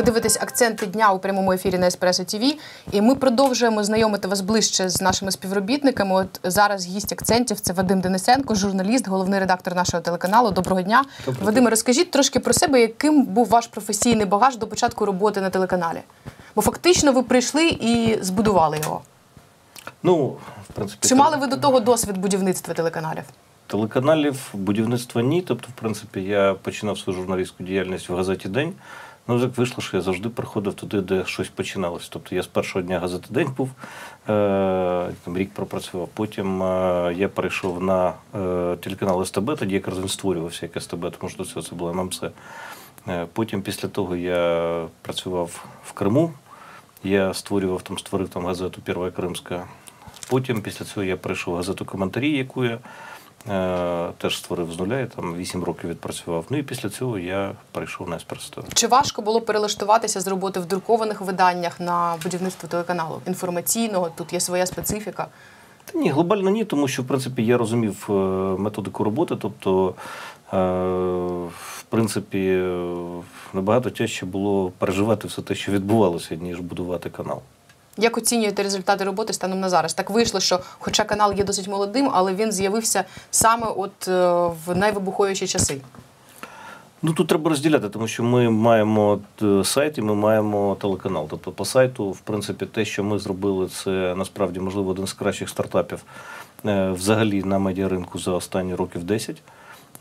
Ви дивитесь акценти дня у прямому ефірі на Еспресо ТВ. І ми продовжуємо знайомити вас ближче з нашими співробітниками. От зараз гість акцентів це Вадим Денисенко, журналіст, головний редактор нашого телеканалу. Доброго дня. Доброго Вадиме, розкажіть трошки про себе, яким був ваш професійний багаж до початку роботи на телеканалі? Бо фактично ви прийшли і збудували його. Ну, в принципі, Чи мали ви до того досвід будівництва телеканалів? телеканалів будівництва ні. Тобто, в принципі, я починав свою журналістську діяльність в газеті День. Ну, так вийшло, що я завжди приходив туди, де щось починалось. Тобто я з першого дня газети День був, е, там рік пропрацював. Потім е, я перейшов на е, телеканал СТБ, тоді якраз він створювався як СТБ, тому що до цього це було ММС. Потім після того я працював в Криму. Я створював там, створив там газету Перша Кримська. Потім після цього я прийшов газету коментарі, яку я теж створив з нуля, я там 8 років відпрацював. Ну і після цього я прийшов на еспресо. Чи важко було перелаштуватися з роботи в друкованих виданнях на будівництво телеканалу інформаційного? Тут є своя специфіка. Та ні, глобально ні, тому що в принципі я розумів е, методику роботи. Тобто, е, в принципі, е, набагато тяжче було переживати все те, що відбувалося, ніж будувати канал. Як оцінюєте результати роботи станом на зараз? Так вийшло, що, хоча канал є досить молодим, але він з'явився саме от е, в найвибуховіші часи. Ну тут треба розділяти, тому що ми маємо е, сайт і ми маємо телеканал. Тобто по сайту, в принципі, те, що ми зробили, це насправді можливо один з кращих стартапів е, взагалі на медіаринку за останні років 10.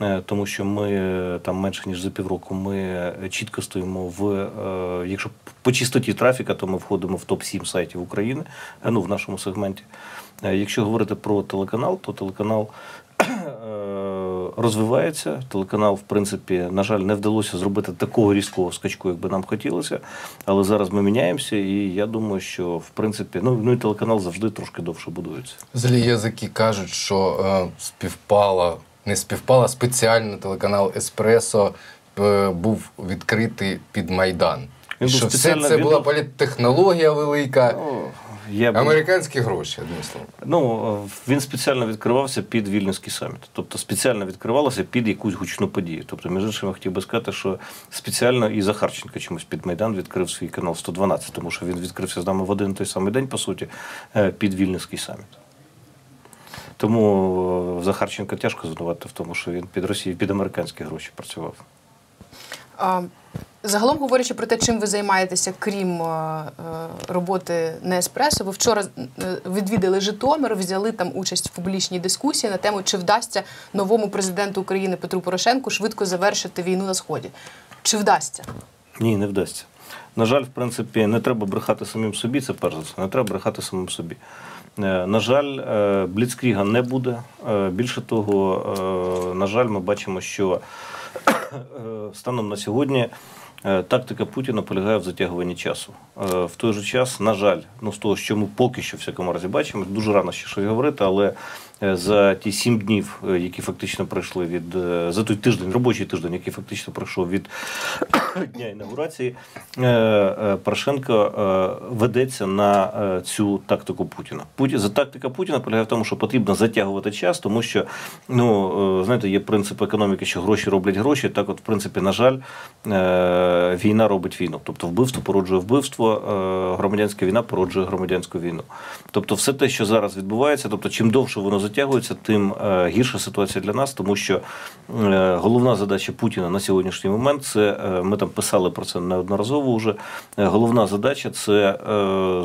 Е, Тому що ми е, там менше ніж за півроку ми е, чітко стоїмо в якщо по чистоті трафіка, то ми входимо в топ 7 сайтів України, ну в нашому сегменті. Якщо говорити про телеканал, то телеканал розвивається. Телеканал, в принципі, на жаль, не вдалося зробити такого різкого скачку, як би нам хотілося. Але зараз ми міняємося, і я думаю, що в принципі, ну, ну і телеканал завжди трошки довше будується. Злі язики кажуть, що е, співпала, не співпала спеціально телеканал Еспресо е, був відкритий під Майдан. Він був що все це він була був- політтехнологія велика, Ну, я американські гроші, одним словом. Ну, е, він спеціально відкривався під Вільнюський саміт. Тобто спеціально відкривалося під якусь гучну подію. Тобто, між іншим, я хотів би сказати, що спеціально і Захарченко чомусь під Майдан відкрив свій канал 112, тому що він відкрився з нами в один той самий день, по суті, е, під Вільнюський саміт. Тому е, Захарченка тяжко звинувати в тому, що він під Росію, під американські гроші працював. А, Загалом говорячи про те, чим ви займаєтеся, крім е, е, роботи на еспресо, ви вчора е, відвідали Житомир, взяли там участь в публічній дискусії на тему, чи вдасться новому президенту України Петру Порошенку швидко завершити війну на сході. Чи вдасться? Ні, не вдасться. На жаль, в принципі, не треба брехати самим собі, це перш за все, не треба брехати самим собі. Е, На жаль, е, Бліцкріга не буде. Е, Більше того, на жаль, ми бачимо, що станом на сьогодні тактика Путіна полягає в затягуванні часу. В той же час, на жаль, ну з того, що ми поки що в всякому разі бачимо, дуже рано ще щось говорити, але за ті сім днів, е, які фактично пройшли від е, за той тиждень, робочий тиждень, який фактично пройшов від дня інаугурації, е, е, Порошенко е, ведеться на е, цю тактику Путіна. Путі- За тактика Путіна полягає в тому, що потрібно затягувати час, тому що ну е, знаєте, є принцип економіки, що гроші роблять гроші. Так, от, в принципі, на жаль, е, війна робить війну. Тобто вбивство породжує вбивство, е, громадянська війна породжує громадянську війну. Тобто, все те, що зараз відбувається, тобто, чим довше воно затягується, тим е, гірша ситуація для нас, тому що е, головна задача Путіна на сьогоднішній момент це е, ми там писали про це неодноразово вже. Головна задача це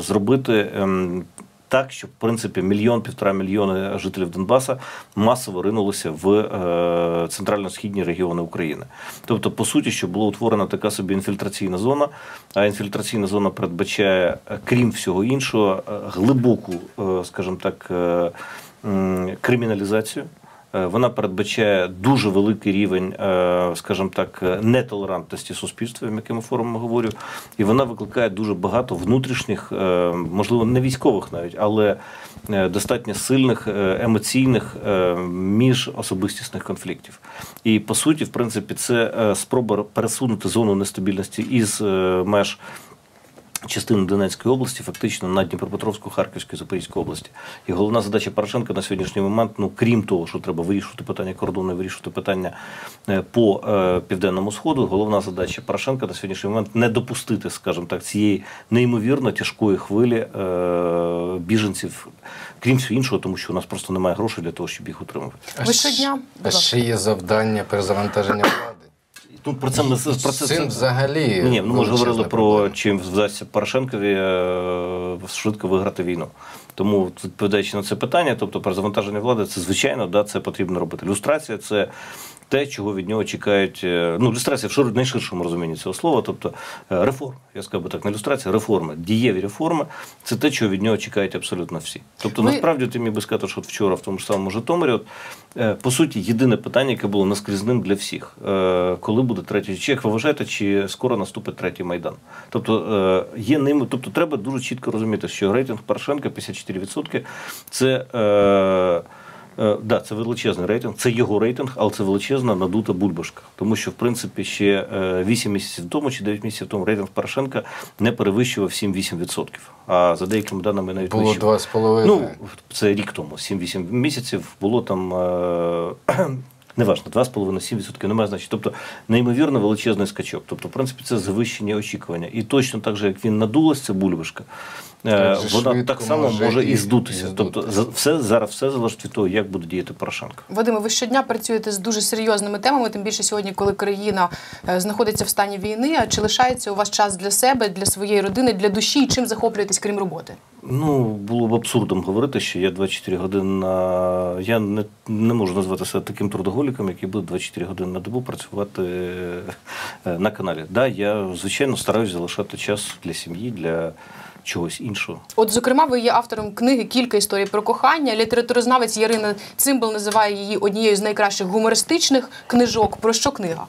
зробити. ем, так, щоб в принципі мільйон півтора мільйони жителів Донбаса масово ринулися в е, центрально-східні регіони України. Тобто, по суті, що була утворена така собі інфільтраційна зона. А інфільтраційна зона передбачає, крім всього іншого, глибоку, скажімо так, криміналізацію. Е, Вона передбачає дуже великий рівень, е, скажімо так, нетолерантності суспільства, якими формами говорю, і вона викликає дуже багато внутрішніх, е, можливо, не військових навіть, але достатньо сильних емоційних міжособистісних конфліктів. І по суті, в принципі, це спроба пересунути зону нестабільності із меж частини Донецької області, фактично на Дніпропетровську, Харківську, Запорізьку області. І головна задача Порошенка на сьогоднішній момент, ну крім того, що треба вирішувати питання кордону, вирішувати питання е, по е, південному сходу. Головна задача Порошенка на сьогоднішній момент не допустити, скажімо так, цієї неймовірно тяжкої хвилі е, біженців, крім всього іншого, тому що у нас просто немає грошей для того, щоб їх утримувати. Ви щодня, А ще є завдання перезавантаження влади. Тут про це ми про це цим взагалі Ні, ну ми ж говорили про чим вдасться Порошенкові е, швидко виграти війну. Тому відповідаючи на це питання, тобто про завантаження влади, це звичайно, да, це потрібно робити. Люстрація це те, чого від нього чекають. е, Ну, люстрація в шир- найширшому розумінні цього слова, тобто е, реформ. Я скажу би так, не люстрація, реформи, дієві реформи це те, чого від нього чекають абсолютно всі. Тобто, Ви- насправді ти міг би сказати, що вчора в тому ж самому Житомирі, от, е, по суті, єдине питання, яке було наскрізним для всіх. Коли буде третій? Чи як ви вважаєте, чи скоро наступить третій майдан? Тобто є ними, тобто треба дуже чітко розуміти, що рейтинг Порошенка 54% це. Е, Е, Да, це величезний рейтинг, це його рейтинг, але це величезна надута бульбашка. Тому що, в принципі, ще е, 8 місяців тому чи 9 місяців тому рейтинг Порошенка не перевищував 7-8%. А за деякими даними навіть Було вищив. два з половиною. Ну, це рік тому, 7-8 місяців було там. Е- Неважно, 2,5-7% немає значення. Тобто неймовірно величезний скачок. Тобто, в принципі, це завищені очікування. І точно так же, як він надулась, це бульбашка, е, вона так само може може і- і здутися. і Тобто, за- все зараз все залежить від того, як буде діяти Порошенко. Вадиме, ви щодня працюєте з дуже серйозними темами, тим більше сьогодні, коли країна е, знаходиться в стані війни. А чи лишається у вас час для себе, для своєї родини, для душі? І чим захоплюєтесь, крім роботи? Ну, було б абсурдом говорити, що я 24 години на. Я не, не можу назвати себе таким трудоголіком, який буде 24 години на добу працювати е, на каналі. Да, я, звичайно, стараюсь залишати час для сім'ї, для чогось іншого. От, зокрема, ви є автором книги Кілька історій про кохання. Літературознавець Ярина Цимбал називає її однією з найкращих гумористичних книжок. Про що книга?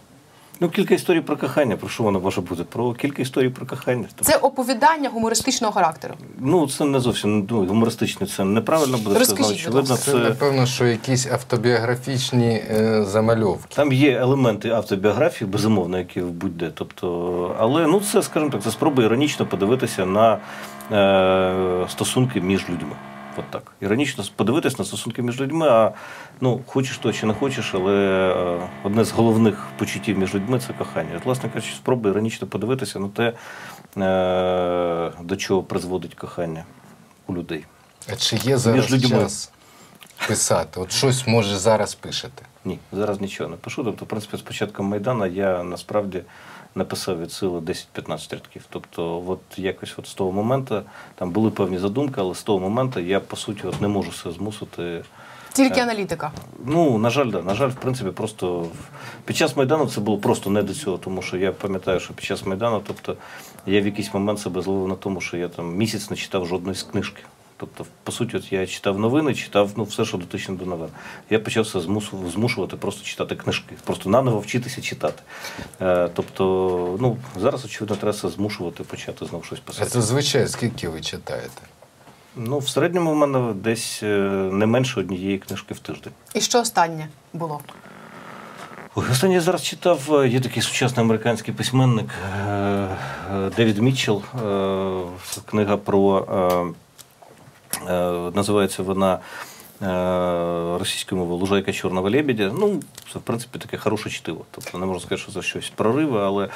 Ну, кілька історій про кохання. Про що воно може бути? Про кілька історій про кохання. Це оповідання гумористичного характеру. Ну, це не зовсім ну, гумористично, це неправильно буде Розкажіть, сказано. Очевидно, Це, це. напевно, що якісь автобіографічні е, замальовки. Там є елементи автобіографії, безумовно, які в будь-де. Тобто, але ну це, скажімо так, це спроба іронічно подивитися на е, стосунки між людьми. От так. Іронічно подивитися на стосунки між людьми, а ну, хочеш то чи не хочеш, але е, одне з головних почуттів між людьми це кохання. От, власне кажучи, спроба іронічно подивитися на те, е, до чого призводить кохання у людей. А чи є зараз людьми. час писати? От щось може зараз пишете. Ні, зараз нічого не пишу. Тобто, в принципі, з початком Майдану я насправді написав від сили 10-15 рядків. Тобто, от якось от з того моменту там були певні задумки, але з того моменту я по суті от не можу себе змусити. Тільки Е. аналітика. Ну, на жаль, да. На жаль, в принципі, просто під час Майдану це було просто не до цього, тому що я пам'ятаю, що під час Майдану, тобто, я в якийсь момент себе зловив на тому, що я там місяць не читав жодної з книжки. Тобто, по суті, от я читав новини, читав ну, все, що дотичне до новин. Я почав себе змусу- змушувати просто читати книжки, просто наново вчитися читати. Е, тобто, ну, зараз, очевидно, треба змушувати почати знову щось писати. зазвичай скільки ви читаєте? Ну, в середньому в мене десь е, не менше однієї книжки в тиждень. І що останнє було? Ой, Останнє я зараз читав, е, є такий сучасний американський письменник е, Девід Мітчелл. е, Книга про називається вона е, російською мовою Лужайка Чорного лебедя. Ну, це в принципі таке хороше чтиво. Тобто не можна сказати, що це щось прориви, але е,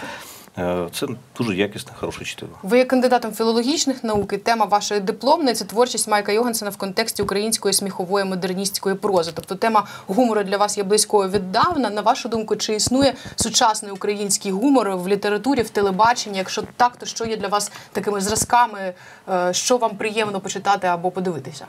це дуже якісне, хороше чтиво. Ви є кандидатом філологічних наук, і тема вашої дипломної це творчість Майка Йогансена в контексті української сміхової модерністської прози. Тобто тема гумору для вас є близькою віддавна. На вашу думку, чи існує сучасний український гумор в літературі, в телебаченні? Якщо так, то що є для вас такими зразками, е, що вам приємно почитати або подивитися?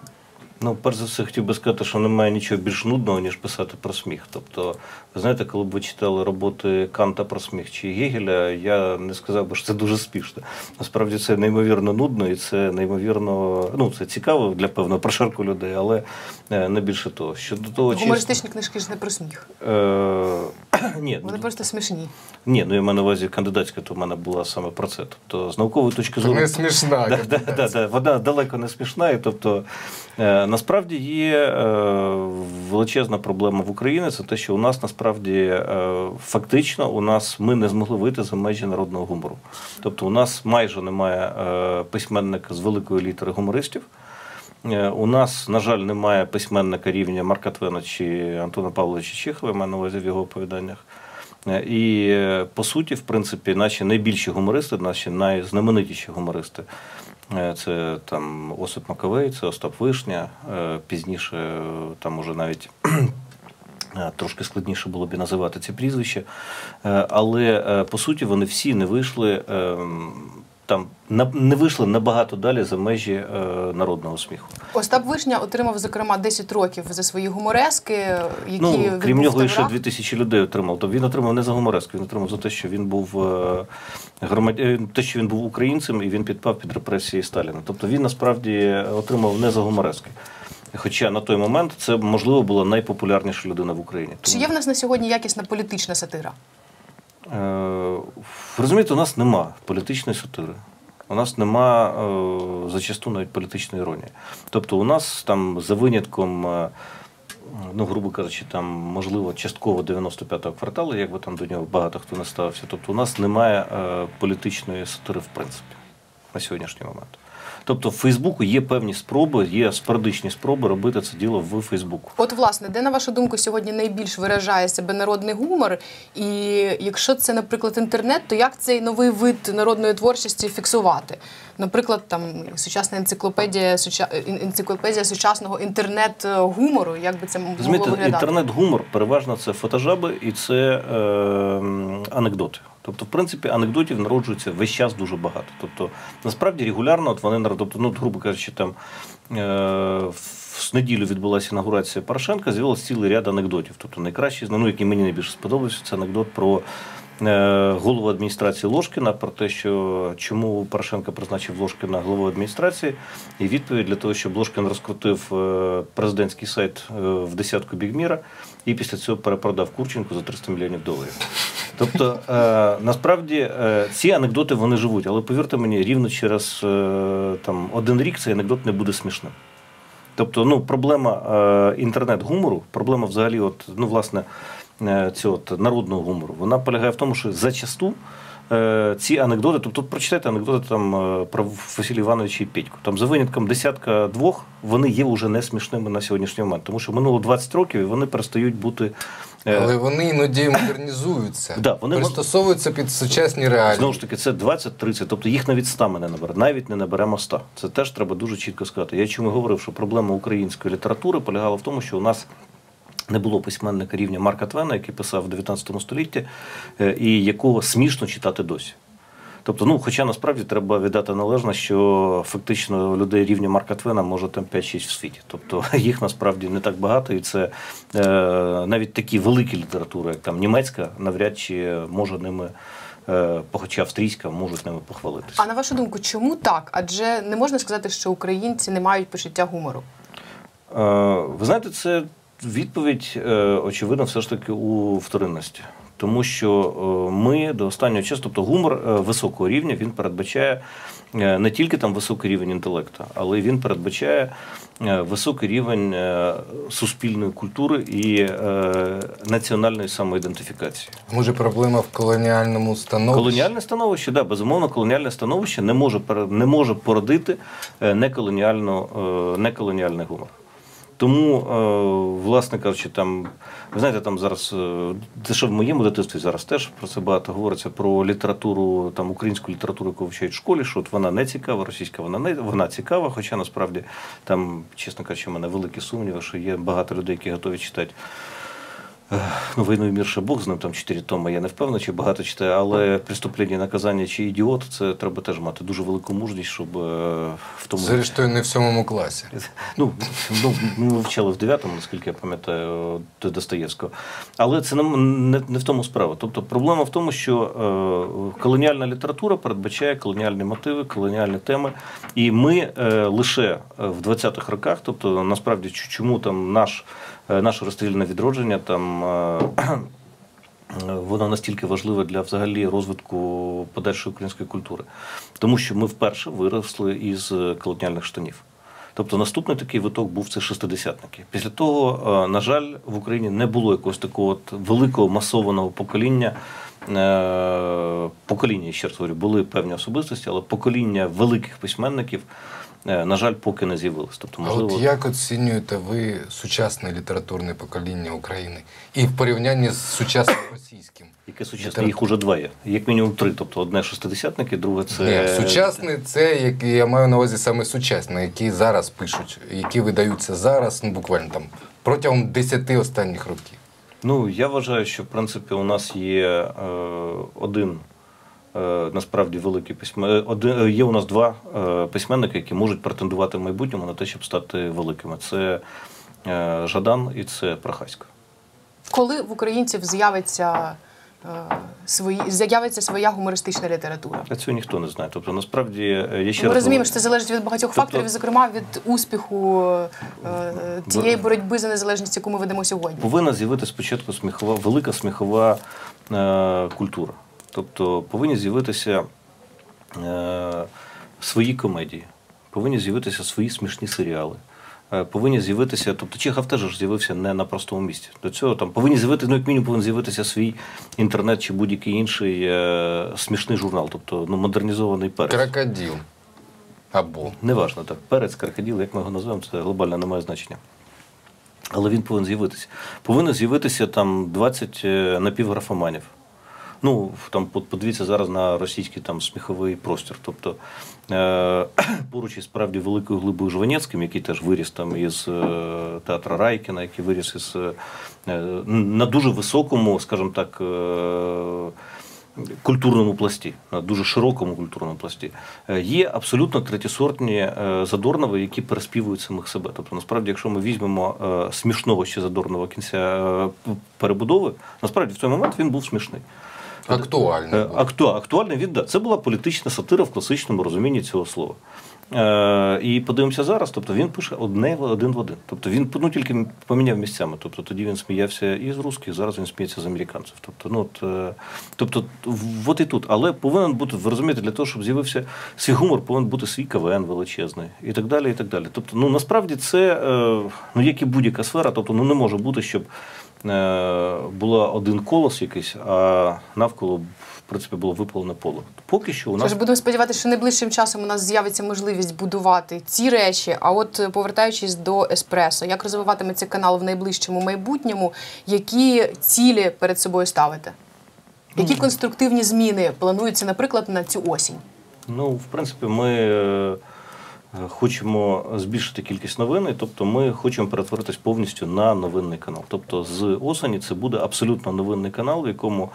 Ну, перш за все, хотів би сказати, що немає нічого більш нудного, ніж писати про сміх. Тобто, ви знаєте, коли б ви читали роботи Канта про сміх чи Гегеля, я не сказав би, що це дуже спішно. Насправді це неймовірно нудно і це неймовірно, ну це цікаво для певного прошарку людей, але е, не більше того. Щодо того, чи Гумористичні книжки ж не про сміх. Е, Ні, Вони просто смішні. ні, ну я маю на увазі кандидатська, то в мене була саме про це. Тобто, з наукової точки зору. не смішна. Да, да, да, да. Вона далеко не смішна. І, тобто, е, насправді є е, величезна проблема в Україні. Це те, що у нас насправді е, фактично у нас ми не змогли вийти за межі народного гумору. Тобто, у нас майже немає е, письменника з великої літери гумористів. Е, У нас, на жаль, немає письменника рівня Марка Твена чи Антона Павловича Чехова, я маю на увазі в його оповіданнях. Е, І е, по суті, в принципі, наші найбільші гумористи, наші найзнаменитіші гумористи. Це там Осип Маковей, це Остап Вишня. Пізніше там уже навіть трошки складніше було б називати ці прізвища. Але по суті вони всі не вийшли. Там не вийшли набагато далі за межі е, народного сміху. Остап Вишня отримав, зокрема, 10 років за свої гуморески, які Ну, крім нього, ще таборах. 2000 людей отримав. Тобто він отримав не за гумореску, він отримав за те, що він був е, громад... е, те, що він був українцем і він підпав під репресії Сталіна. Тобто він насправді отримав не за гуморески. Хоча на той момент це можливо була найпопулярніша людина в Україні. Чи є в нас на сьогодні якісна політична сатира? Е, Розумієте, у нас нема політичної сатири. У нас нема е, зачасту навіть політичної іронії. Тобто, у нас там за винятком, е, ну, грубо кажучи, там, можливо, частково 95-го кварталу, як би там до нього багато хто не ставився. Тобто, у нас немає політичної сатири, в принципі, на сьогоднішній момент. Тобто, в Фейсбуку є певні спроби, є спорадичні спроби робити це діло в Фейсбуку. От, власне, де, на вашу думку, сьогодні найбільш виражає себе народний гумор? І якщо це, наприклад, інтернет, то як цей новий вид народної творчості фіксувати? Наприклад, там сучасна енциклопедія, суча... енциклопедія сучасного інтернет-гумору, як би це могло виглядати? інтернет-гумор переважно це фотожаби і це е, анекдоти. Тобто, в принципі, анекдотів народжується весь час дуже багато. Тобто, насправді регулярно от вони тобто, ну, грубо кажучи, там е, в неділю відбулася інаугурація Порошенка, з'явилось цілий ряд анекдотів. Тобто, найкращий, ну, який мені найбільше сподобався, це анекдот про. е, Голову адміністрації Ложкіна про те, що чому Порошенко призначив Ложкіна головою адміністрації, і відповідь для того, щоб Ложкін розкрутив е, президентський сайт в десятку бігміра і після цього перепродав Курченку за 300 мільйонів доларів. Тобто, е, насправді е, ці анекдоти вони живуть, але повірте мені, рівно через е, там, один рік цей анекдот не буде смішним. Тобто, ну, проблема інтернет-гумору, проблема взагалі, от, ну, власне, цього от, народного гумору, вона полягає в тому, що зачасту ці анекдоти, тобто прочитайте анекдоти там, про Василія Івановича і Петьку. Там за винятком десятка двох вони є вже не смішними на сьогоднішній момент, тому що минуло 20 років і вони перестають бути. Е, Але вони іноді модернізуються, Да, вони пристосовуються під сучасні реалії. Знову ж таки, це 20-30, тобто їх навіть 100 ми не набере, навіть не наберемо 100. Це теж треба дуже чітко сказати. Я чому говорив, що проблема української літератури полягала в тому, що у нас. Не було письменника рівня Марка Твена, який писав в 19 столітті, е, і якого смішно читати досі. Тобто, ну, хоча насправді треба віддати належне, що фактично людей рівня Марка Твена може там 5-6 в світі. Тобто їх насправді не так багато, і це е, навіть такі великі літератури, як там німецька, навряд чи може ними, е, хоча австрійська, можуть ними похвалитися. А на вашу думку, чому так? Адже не можна сказати, що українці не мають почуття гумору. Е, Ви знаєте, це відповідь, е, очевидно, все ж таки у вторинності. Тому що е, ми до останнього часу, тобто гумор е, високого рівня, він передбачає е, не тільки там високий рівень інтелекту, але й він передбачає високий рівень суспільної культури і національної самоідентифікації. Може, проблема в колоніальному становищі? Колоніальне становище, да, безумовно, колоніальне становище не може не може породити неколоніальну, неколоніальний гумор. Тому, е, власне кажучи, там, ви знаєте, там зараз, це ще в моєму дитинстві зараз теж про це багато говориться, про літературу, там, українську літературу, яку вивчають в школі, що от вона не цікава, російська вона не вона цікава, хоча насправді там, чесно кажучи, в мене великі сумніви, що є багато людей, які готові читати війну і мір ще Бог з ним там чотири томи. Я не впевнений, чи багато читаю, але преступлення, наказання чи ідіот, це треба теж мати дуже велику мужність, щоб е, в тому. Зрештою, не в сьомому класі. Ну, ну, ми вивчали в 9-му, наскільки я пам'ятаю, до Достоєвського. Але це не, не, не в тому справа. Тобто проблема в тому, що е, колоніальна література передбачає колоніальні мотиви, колоніальні теми. І ми е, лише в 20-х роках, тобто насправді чому там наш, наше розстріляне відродження там. Е, е, настільки важлива для взагалі розвитку подальшої української культури, тому що ми вперше виросли із е, колотняльних штанів. Тобто наступний такий виток був це шестидесятники. Після того, е, на жаль, в Україні не було якогось такого от великого масованого покоління. е, Покоління, ще раз говорю, були певні особистості, але покоління великих письменників, е, на жаль, поки не з'явилось. Тобто, А от як оцінюєте ви сучасне літературне покоління України і в порівнянні з сучасним російським? яке сучасне, літера- їх уже два. Як мінімум три. Тобто одне шестидесятники, друге це Ні, сучасний це які я маю на увазі саме сучасний, які зараз пишуть, які видаються зараз, ну буквально там протягом 10 останніх років. Ну, я вважаю, що в принципі у нас є е, один е, насправді великий письмен... Один, є у нас два е, письменники, які можуть претендувати в майбутньому на те, щоб стати великими. Це е, Жадан і це Прохасько. Коли в українців з'явиться е, свої з'явиться своя гумористична література? А цього ніхто не знає. Тобто, насправді, е, я ще Ми раз розуміємо, що це залежить від багатьох Тобто- факторів, зокрема від успіху е, цієї боротьби за незалежність, яку ми ведемо сьогодні. повинна з'явитися спочатку сміхова, велика сміхова е, культура. Тобто повинні з'явитися е, свої комедії, повинні з'явитися свої смішні серіали. е, Повинні з'явитися, тобто Чехов теж з'явився не на простому місці. До цього там повинні з'явитися, ну як мінімум повинен з'явитися свій інтернет чи будь-який інший е, смішний журнал, тобто ну, модернізований перець. Крокодил. Або. Неважно, так, перець, крокодил, як ми його називаємо, це глобально не має значення. Але він повинен з'явитися. Повинно з'явитися там 20 е, напівграфоманів. Ну, там подивіться зараз на російський там сміховий простір. Тобто е- поруч із справді великою глибою Жванецьким, який теж виріс там із е- театра Райкіна, який виріс із е- на дуже високому, скажімо так, культурному пласті, на дуже широкому культурному пласті. Є абсолютно третєсортні задорнови, які переспівують самих себе. Тобто, насправді, якщо ми візьмемо смішного ще задорного кінця перебудови, насправді в той момент він був смішний. Актуальний. Е. Акту, актуальний він да. Це була політична сатира в класичному розумінні цього слова. Е, і подивимося зараз. Тобто він пише одне один в один. Тобто він ну, тільки поміняв місцями. Тобто тоді він сміявся і з русських, зараз він сміється з американців. Тобто, ну от, е, тобто, от і тут. Але повинен бути, ви розумієте, для того, щоб з'явився свій гумор, повинен бути свій КВН величезний і так далі. І так далі. Тобто, ну насправді це е, ну як і будь-яка сфера, тобто ну не може бути, щоб була один колос якийсь, а навколо в принципі було випалене поле. Поки що у нас ж будемо сподіватися, що найближчим часом у нас з'явиться можливість будувати ці речі. А от е, повертаючись до еспресо, як розвиватиметься канал в найближчому майбутньому, які цілі перед собою ставите? Які конструктивні зміни плануються, наприклад, на цю осінь? Ну, в принципі, ми е, е, хочемо збільшити кількість новин, тобто ми хочемо перетворитись повністю на новинний канал. Тобто з осені це буде абсолютно новинний канал, в якому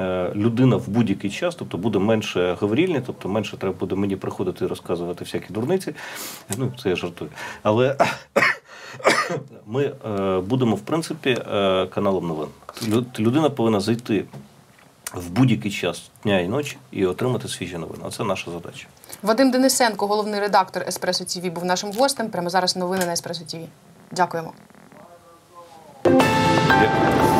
е, людина в будь-який час, тобто буде менше говорільні, тобто менше треба буде мені приходити і розказувати всякі дурниці. Ну, це я жартую. Але ми е, будемо, в принципі, е, каналом новин. Лю- Людина повинна зайти в будь-який час дня і ночі і отримати свіжі новини. Це наша задача. Вадим Денисенко, головний редактор Еспресо Тіві, був нашим гостем. Прямо зараз новини на Еспресо Тіві. Дякуємо. Дякую.